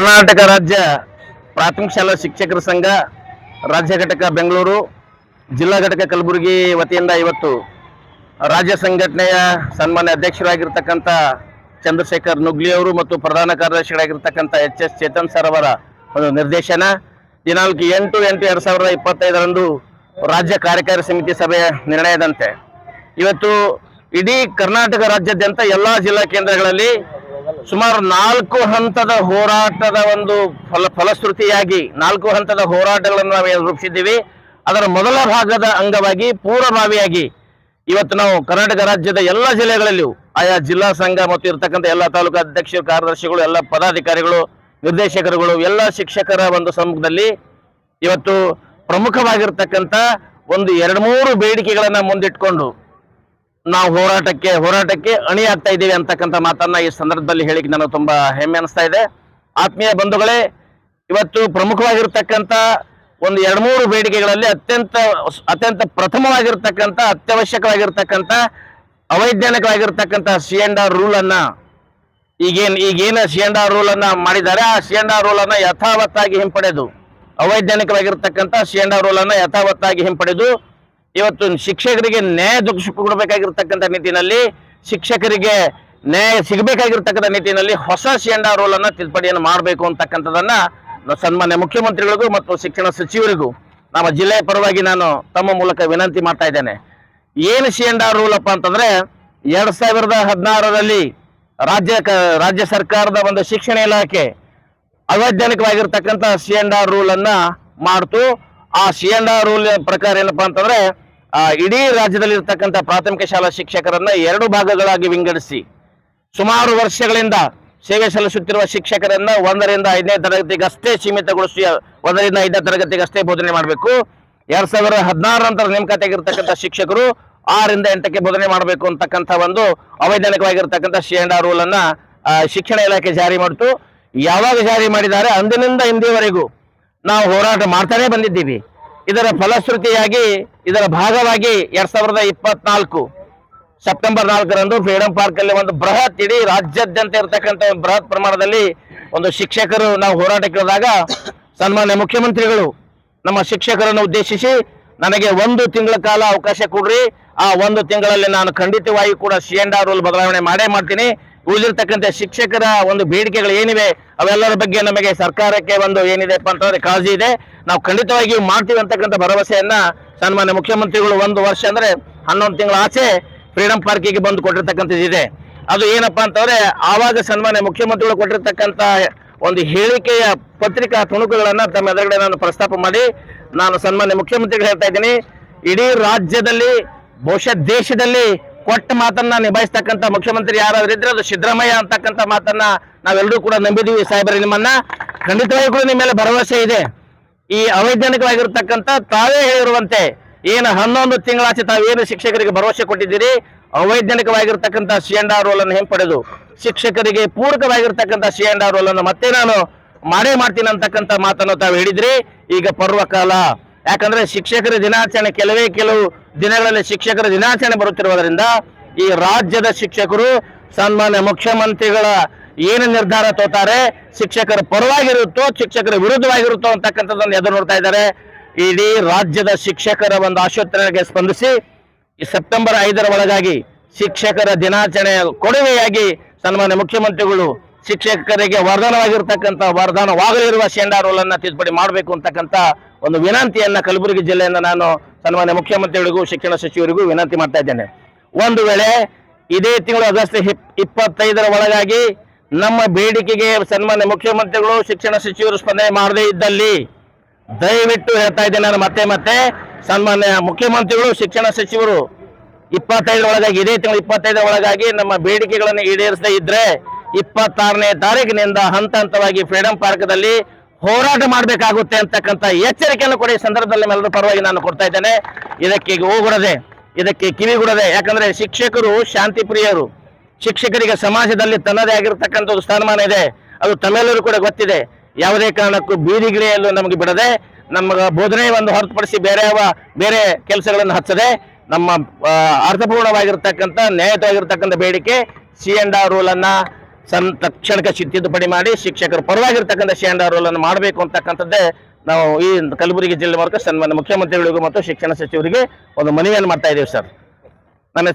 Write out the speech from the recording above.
ಕರ್ನಾಟಕ ರಾಜ್ಯ ಪ್ರಾಥಮಿಕ ಶಾಲಾ ಶಿಕ್ಷಕರ ಸಂಘ, ರಾಜ್ಯ ಘಟಕ ಬೆಂಗಳೂರು, ಜಿಲ್ಲಾ ಘಟಕ ಕಲಬುರಗಿ ವತಿಯಿಂದ ಇವತ್ತು ರಾಜ್ಯ ಸಂಘಟನೆಯ ಸನ್ಮಾನ್ಯ ಅಧ್ಯಕ್ಷರಾಗಿರ್ತಕ್ಕಂಥ ಚಂದ್ರಶೇಖರ್ ನುಗ್ಲಿ ಅವರು ಮತ್ತು ಪ್ರಧಾನ ಕಾರ್ಯದರ್ಶಿಗಳಾಗಿರ್ತಕ್ಕಂಥ ಎಚ್ ಎಸ್ ಚೇತನ್ ಸರ್ ಅವರ ಒಂದು ನಿರ್ದೇಶನ. ದಿನಾಂಕ ಎಂಟು ಎಂಟು ಎರಡು ಸಾವಿರದ ಇಪ್ಪತ್ತೈದರಂದು ರಾಜ್ಯ ಕಾರ್ಯಕಾರಿ ಸಮಿತಿ ಸಭೆಯ ನಿರ್ಣಯದಂತೆ. ಇವತ್ತು ಇಡೀ ಕರ್ನಾಟಕ ರಾಜ್ಯಾದ್ಯಂತ ಎಲ್ಲ ಜಿಲ್ಲಾ ಕೇಂದ್ರಗಳಲ್ಲಿ ಸುಮಾರು ನಾಲ್ಕು ಹಂತದ ಹೋರಾಟದ ಒಂದು ಫಲ ಫಲಶ್ರುತಿಯಾಗಿ, ನಾಲ್ಕು ಹಂತದ ಹೋರಾಟಗಳನ್ನು ನಾವು ರೂಪಿಸಿದ್ದೀವಿ, ಅದರ ಮೊದಲ ಭಾಗದ ಅಂಗವಾಗಿ ಪೂರ್ವಭಾವಿಯಾಗಿ ಇವತ್ತು ನಾವು ಕರ್ನಾಟಕ ರಾಜ್ಯದ ಎಲ್ಲ ಜಿಲ್ಲೆಗಳಲ್ಲಿಯೂ, ಆಯಾ ಜಿಲ್ಲಾ ಸಂಘ ಮತ್ತು ಇರತಕ್ಕಂಥ ಎಲ್ಲ ತಾಲೂಕು ಅಧ್ಯಕ್ಷರು ಕಾರ್ಯದರ್ಶಿಗಳು, ಎಲ್ಲ ಪದಾಧಿಕಾರಿಗಳು, ನಿರ್ದೇಶಕರುಗಳು, ಎಲ್ಲ ಶಿಕ್ಷಕರ ಒಂದು ಸಮ್ಮುಖದಲ್ಲಿ ಇವತ್ತು ಪ್ರಮುಖವಾಗಿರ್ತಕ್ಕಂಥ ಒಂದು ಎರಡು ಮೂರು ಬೇಡಿಕೆಗಳನ್ನು ಮುಂದಿಟ್ಕೊಂಡು ನಾವು ಹೋರಾಟಕ್ಕೆ ಹೋರಾಟಕ್ಕೆ ಅಣಿಯಾಗ್ತಾ ಇದ್ದೀವಿ ಅಂತಕ್ಕಂಥ ಮಾತನ್ನ ಈ ಸಂದರ್ಭದಲ್ಲಿ ಹೇಳಿಕ್ ನನಗೆ ತುಂಬಾ ಹೆಮ್ಮೆ ಅನಿಸ್ತಾ ಇದೆ. ಆತ್ಮೀಯ ಬಂಧುಗಳೇ, ಇವತ್ತು ಪ್ರಮುಖವಾಗಿರ್ತಕ್ಕಂಥ ಒಂದು ಎರಡು ಮೂರು ಬೇಡಿಕೆಗಳಲ್ಲಿ ಅತ್ಯಂತ ಅತ್ಯಂತ ಪ್ರಥಮವಾಗಿರ್ತಕ್ಕಂಥ, ಅತ್ಯವಶ್ಯಕವಾಗಿರ್ತಕ್ಕಂಥ, ಅವೈಜ್ಞಾನಿಕವಾಗಿರ್ತಕ್ಕಂಥ ಸಿ ಎಂಡ್ ಆರ್ ರೂಲ್ ಅನ್ನ ಈಗೇನ್, ಈಗೇನು ಸಿ ಎಂಡ್ ಆರ್ ರೂಲ್ ಅನ್ನ ಮಾಡಿದ್ದಾರೆ. ಆ ಸಿ ಎಂಡ್ ಆರ್ ರೂಲ್ ಅನ್ನ ಯಥಾವತ್ತಾಗಿ ಹಿಂಪಡೆದು, ಅವೈಜ್ಞಾನಿಕವಾಗಿರ್ತಕ್ಕಂಥ ಸಿ ಎಂಡ್ ಆರ್ ರೂಲ್ ಅನ್ನ ಯಥಾವತ್ತಾಗಿ ಹಿಂಪಡೆದು ಇವತ್ತು ಶಿಕ್ಷಕರಿಗೆ ನ್ಯಾಯ ಕೊಡಬೇಕಾಗಿರ್ತಕ್ಕಂಥ ನಿಟ್ಟಿನಲ್ಲಿ ಶಿಕ್ಷಕರಿಗೆ ನ್ಯಾಯ ಸಿಗಬೇಕಾಗಿರ್ತಕ್ಕಂಥ ನಿಟ್ಟಿನಲ್ಲಿ ಹೊಸ ಶೇಂಡಾ ರೋಲ್ ಅನ್ನ ತಿದ್ದುಪಡಿಯನ್ನು ಮಾಡಬೇಕು ಅಂತಕ್ಕಂಥದ್ದನ್ನ ನಾವು ಸನ್ಮಾನ್ಯ ಮುಖ್ಯಮಂತ್ರಿಗಳಿಗೂ ಮತ್ತು ಶಿಕ್ಷಣ ಸಚಿವರಿಗೂ ನಮ್ಮ ಜಿಲ್ಲೆಯ ಪರವಾಗಿ ನಾನು ತಮ್ಮ ಮೂಲಕ ವಿನಂತಿ ಮಾಡ್ತಾ ಇದ್ದೇನೆ. ಏನು ಶೇಂಡಾ ರೂಲ್ ಅಪ್ಪ ಅಂತಂದ್ರೆ ಎರಡ್ ಸಾವಿರದ ಹದಿನಾರರಲ್ಲಿ ರಾಜ್ಯ ರಾಜ್ಯ ಸರ್ಕಾರದ ಒಂದು ಶಿಕ್ಷಣ ಇಲಾಖೆ ಅವೈಜ್ಞಾನಿಕವಾಗಿರ್ತಕ್ಕಂಥ ಸಿ ಅಂಡ್ ಆರ್ ರೂಲ್ ಅನ್ನ ಮಾಡ್ತು. ಆ ಸಿ ಆರ್ ರೂಲ್ ಪ್ರಕಾರ ಏನಪ್ಪಾ ಅಂತಂದ್ರೆ ಆ, ಇಡೀ ರಾಜ್ಯದಲ್ಲಿ ಇರ್ತಕ್ಕಂಥ ಪ್ರಾಥಮಿಕ ಶಾಲಾ ಶಿಕ್ಷಕರನ್ನ ಎರಡು ಭಾಗಗಳಾಗಿ ವಿಂಗಡಿಸಿ. ಸುಮಾರು ವರ್ಷಗಳಿಂದ ಸೇವೆ ಸಲ್ಲಿಸುತ್ತಿರುವ ಶಿಕ್ಷಕರನ್ನ ಒಂದರಿಂದ ಐದನೇ ತರಗತಿಗಷ್ಟೇ ಸೀಮಿತಗೊಳಿಸಿ ಒಂದರಿಂದ ಐದನೇ ತರಗತಿಗಷ್ಟೇ ಬೋಧನೆ ಮಾಡಬೇಕು. ಎರಡ್ ಸಾವಿರದ ಹದಿನಾರ ನಂತರ ನೇಮಕಾತಿಯಾಗಿರ್ತಕ್ಕಂಥ ಶಿಕ್ಷಕರು ಆರಿಂದ ಎಂಟಕ್ಕೆ ಬೋಧನೆ ಮಾಡಬೇಕು ಅಂತಕ್ಕಂಥ ಒಂದು ಅವೈಜ್ಞಾನಿಕವಾಗಿರ್ತಕ್ಕಂಥ ಆರ್ ರೂಲ್ ಅನ್ನ ಶಿಕ್ಷಣ ಇಲಾಖೆ ಜಾರಿ ಮಾಡಿತು. ಯಾವಾಗ ಜಾರಿ ಮಾಡಿದ್ದಾರೆ? ಅಂದಿನಿಂದ ಇಂದಿವರೆಗೂ. ನಾವು ಹೋರಾಟ ಮಾಡ್ತಾನೆ ಬಂದಿದ್ದೀವಿ. ಇದರ ಫಲಶ್ರುತಿಯಾಗಿ, ಇದರ ಭಾಗವಾಗಿ ಎರಡ್ ಸಾವಿರದ ಇಪ್ಪತ್ನಾಲ್ಕು ಸೆಪ್ಟೆಂಬರ್ ನಾಲ್ಕರಂದು ಫ್ರೀಡಂ ಪಾರ್ಕ್ ಅಲ್ಲಿ ಒಂದು ಬೃಹತ್ ಇಡೀ ರಾಜ್ಯಾದ್ಯಂತ ಇರತಕ್ಕಂಥ ಬೃಹತ್ ಪ್ರಮಾಣದಲ್ಲಿ ಒಂದು ಶಿಕ್ಷಕರು ನಾವು ಹೋರಾಟಕ್ಕೆ ಹೋದಾಗ ಸನ್ಮಾನ್ಯ ಮುಖ್ಯಮಂತ್ರಿಗಳು ನಮ್ಮ ಶಿಕ್ಷಕರನ್ನು ಉದ್ದೇಶಿಸಿ ನನಗೆ ಒಂದು ತಿಂಗಳ ಕಾಲ ಅವಕಾಶ ಕೊಡ್ರಿ. ಆ ಒಂದು ತಿಂಗಳಲ್ಲಿ ನಾನು ಖಂಡಿತವಾಗಿ ಕೂಡ ಸಿ ಎನ್ ಆರ್ ರೂಲ್ ಬದಲಾವಣೆ ಮಾಡೇ ಮಾಡ್ತೀನಿ. ಉಳಿದಿರ್ತಕ್ಕಂಥ ಶಿಕ್ಷಕರ ಒಂದು ಬೇಡಿಕೆಗಳು ಏನಿವೆ, ಅವೆಲ್ಲರ ಬಗ್ಗೆ ನಮಗೆ ಸರ್ಕಾರಕ್ಕೆ ಒಂದು ಏನಿದೆಪ್ಪ ಅಂತಂದ್ರೆ ಕಾಳಜಿ ಇದೆ. ನಾವು ಖಂಡಿತವಾಗಿಯೂ ಮಾಡ್ತೀವಿ ಅಂತಕ್ಕಂಥ ಭರವಸೆಯನ್ನ ಸನ್ಮಾನ್ಯ ಮುಖ್ಯಮಂತ್ರಿಗಳು ಒಂದು ವರ್ಷ ಅಂದ್ರೆ ಹನ್ನೊಂದು ತಿಂಗಳ ಆಚೆ ಫ್ರೀಡಂ ಪಾರ್ಕಿಗೆ ಬಂದು ಕೊಟ್ಟಿರ್ತಕ್ಕಂಥದ್ದಿದೆ ಅದು ಏನಪ್ಪಾ ಅಂತಂದ್ರೆ ಆವಾಗ ಸನ್ಮಾನ್ಯ ಮುಖ್ಯಮಂತ್ರಿಗಳು ಕೊಟ್ಟಿರ್ತಕ್ಕಂಥ ಒಂದು ಹೇಳಿಕೆಯ ಪತ್ರಿಕಾ ತುಣುಕುಗಳನ್ನ ತಮ್ಮ ಎದುರುಗಡೆ ನಾನು ಪ್ರಸ್ತಾಪ ಮಾಡಿ, ನಾನು ಸನ್ಮಾನ್ಯ ಮುಖ್ಯಮಂತ್ರಿಗಳು ಹೇಳ್ತಾ ಇದ್ದೀನಿ, ಇಡೀ ರಾಜ್ಯದಲ್ಲಿ ಬಹುಶಃ ದೇಶದಲ್ಲಿ ಕೊಟ್ಟ ಮಾತನ್ನ ನಿಭಾಯಿಸ್ತಕ್ಕಂಥ ಮುಖ್ಯಮಂತ್ರಿ ಯಾರಾದ್ರೂ ಇದ್ರೆ ಅದು ಸಿದ್ದರಾಮಯ್ಯ ಅಂತಕ್ಕಂಥ ಮಾತನ್ನ ನಾವೆಲ್ಲರೂ ಕೂಡ ನಂಬಿದೀವಿ ಸಾಹೇಬರೇ ನಿಮ್ಮನ್ನ. ಖಂಡಿತವಾಗಿ ಕೂಡ ನಿಮ್ಮ ಮೇಲೆ ಭರವಸೆ ಇದೆ. ಈ ಅವೈಜ್ಞಾನಿಕವಾಗಿರ್ತಕ್ಕಂಥ ತಾವೇ ಹೇಳಿರುವಂತೆ ಏನು ಹನ್ನೊಂದು ತಿಂಗಳಾಚೆ ತಾವೇನು ಶಿಕ್ಷಕರಿಗೆ ಭರವಸೆ ಕೊಟ್ಟಿದ್ದೀರಿ? ಅವೈಜ್ಞಾನಿಕವಾಗಿರ್ತಕ್ಕಂಥ ಸಿ ಎನ್ ಆರ್ ರೋಲ್ ಅನ್ನು ಹಿಂಪಡೆದು ಶಿಕ್ಷಕರಿಗೆ ಪೂರಕವಾಗಿರ್ತಕ್ಕಂಥ ಸಿ ಎನ್ ಆರ್ ರೋಲ್ ಅನ್ನು ಮತ್ತೆ ನಾನು ಮಾಡೇ ಮಾಡ್ತೀನಿ ಅಂತಕ್ಕಂಥ ಮಾತನ್ನು ತಾವು ಹೇಳಿದ್ರಿ. ಈಗ ಪರ್ವಕಾಲ. ಯಾಕಂದ್ರೆ ಶಿಕ್ಷಕರ ದಿನಾಚರಣೆ ಕೆಲವೇ ಕೆಲವು ದಿನಗಳಲ್ಲಿ ಶಿಕ್ಷಕರ ದಿನಾಚರಣೆ ಬರುತ್ತಿರುವುದರಿಂದ ಈ ರಾಜ್ಯದ ಶಿಕ್ಷಕರು, ಸನ್ಮಾನ್ಯ ಮುಖ್ಯಮಂತ್ರಿಗಳ ಏನು ನಿರ್ಧಾರ ತೋತಾರೆ ಶಿಕ್ಷಕರ ಪರವಾಗಿರುತ್ತೋ, ಶಿಕ್ಷಕರ ವಿರುದ್ಧವಾಗಿರುತ್ತೋ ಅಂತಕ್ಕಂಥದ್ದನ್ನು ಎದುರು ನೋಡ್ತಾ ಇದ್ದಾರೆ. ಇಡೀ ರಾಜ್ಯದ ಶಿಕ್ಷಕರ ಒಂದು ಆಶೋತ್ತರಗೆ ಸ್ಪಂದಿಸಿ, ಈ ಸೆಪ್ಟೆಂಬರ್ ಐದರ ಒಳಗಾಗಿ ಶಿಕ್ಷಕರ ದಿನಾಚರಣೆಯ ಕೊಡುಗೆಯಾಗಿ ಸನ್ಮಾನ್ಯ ಮುಖ್ಯಮಂತ್ರಿಗಳು ಶಿಕ್ಷಕರಿಗೆ ವರದಾನವಾಗಿರ್ತಕ್ಕಂಥ, ವರದಾನವಾಗಲಿರುವ ಶೇಂಡಾ ತಿದ್ದುಪಡಿ ಮಾಡಬೇಕು ಅಂತಕ್ಕಂಥ ಒಂದು ವಿನಂತಿಯನ್ನ ಕಲಬುರಗಿ ಜಿಲ್ಲೆಯಿಂದ ನಾನು ಸನ್ಮಾನ್ಯ ಮುಖ್ಯಮಂತ್ರಿಗಳಿಗೂ, ಶಿಕ್ಷಣ ಸಚಿವರಿಗೂ ವಿನಂತಿ ಮಾಡ್ತಾ ಇದ್ದೇನೆ. ಒಂದು ವೇಳೆ ಇದೇ ತಿಂಗಳು ಆಗಸ್ಟ್ ಇಪ್ಪತ್ತೈದರ ಒಳಗಾಗಿ ನಮ್ಮ ಬೇಡಿಕೆಗೆ ಸನ್ಮಾನ್ಯ ಮುಖ್ಯಮಂತ್ರಿಗಳು, ಶಿಕ್ಷಣ ಸಚಿವರು ಸ್ಪಂದನೆ ಮಾಡದೇ ಇದ್ದಲ್ಲಿ ದಯವಿಟ್ಟು ಹೇಳ್ತಾ ಇದ್ದೇನೆ ನಾನು ಮತ್ತೆ ಮತ್ತೆ ಸನ್ಮಾನ್ಯ ಮುಖ್ಯಮಂತ್ರಿಗಳು, ಶಿಕ್ಷಣ ಸಚಿವರು, ಇಪ್ಪತ್ತೈದರ ಒಳಗಾಗಿ, ಇದೇ ತಿಂಗಳು ಇಪ್ಪತ್ತೈದರ ಒಳಗಾಗಿ ನಮ್ಮ ಬೇಡಿಕೆಗಳನ್ನು ಈಡೇರಿಸದೇ ಇದ್ರೆ ಇಪ್ಪತ್ತಾರನೇ ತಾರೀಕಿನಿಂದ ಹಂತ ಹಂತವಾಗಿ ಫ್ರೀಡಂ ಪಾರ್ಕ್ದಲ್ಲಿ ಹೋರಾಟ ಮಾಡಬೇಕಾಗುತ್ತೆ ಅಂತಕ್ಕಂಥ ಎಚ್ಚರಿಕೆಯನ್ನು ಕೂಡ. ಸಂದರ್ಭದಲ್ಲಿ ನಿಮ್ಮೆಲ್ಲರ ಪರವಾಗಿ ನಾನು ಕೊಡ್ತಾ ಇದ್ದೇನೆ. ಇದಕ್ಕೆ ಹೋಗುಡದೆ, ಇದಕ್ಕೆ ಕಿವಿಗುಡದೆ, ಯಾಕಂದ್ರೆ ಶಿಕ್ಷಕರು ಶಾಂತಿ ಪ್ರಿಯರು ಶಿಕ್ಷಕರಿಗೆ ಸಮಾಜದಲ್ಲಿ ತನ್ನದೇ ಆಗಿರತಕ್ಕಂಥ ಒಂದು ಸ್ಥಾನಮಾನ ಇದೆ. ಅದು ತಮ್ಮೆಲ್ಲರೂ ಕೂಡ ಗೊತ್ತಿದೆ. ಯಾವುದೇ ಕಾರಣಕ್ಕೂ ಬೀದಿಗಿಳಿಯಲು ನಮಗೆ ಬಿಡದೆ, ನಮ್ಮ ಬೋಧನೆ ಒಂದು ಹೊರತುಪಡಿಸಿ ಬೇರೆ ಯಾವ, ಬೇರೆ ಕೆಲಸಗಳನ್ನು ಹಚ್ಚದೆ, ನಮ್ಮ ಅರ್ಥಪೂರ್ಣವಾಗಿರ್ತಕ್ಕಂಥ, ನ್ಯಾಯಯುತವಾಗಿರ್ತಕ್ಕಂಥ ಬೇಡಿಕೆ, ಸಿ ಎಂಡ್ ಆರ್ ರೂಲ್ ಸನ್ ತಕ್ಷಣಕ್ಕೆ ತಿದ್ದುಪಡಿ ಮಾಡಿ ಶಿಕ್ಷಕರು ಪರವಾಗಿರ್ತಕ್ಕಂಥ ಶೇಂಡಾ ರೋಲ್ ಅನ್ನು ಮಾಡಬೇಕು ಅಂತಕ್ಕಂಥದ್ದೇ ನಾವು ಈ ಕಲಬುರಗಿ ಜಿಲ್ಲೆ ಮೂಲಕ ಸನ್ಮಾನ್ಯ ಮುಖ್ಯಮಂತ್ರಿಗಳಿಗೂ ಮತ್ತು ಶಿಕ್ಷಣ ಸಚಿವರಿಗೆ ಒಂದು ಮನವಿಯನ್ನು ಮಾಡ್ತಾ ಇದ್ದೀವಿ ಸರ್. ನನ್ನ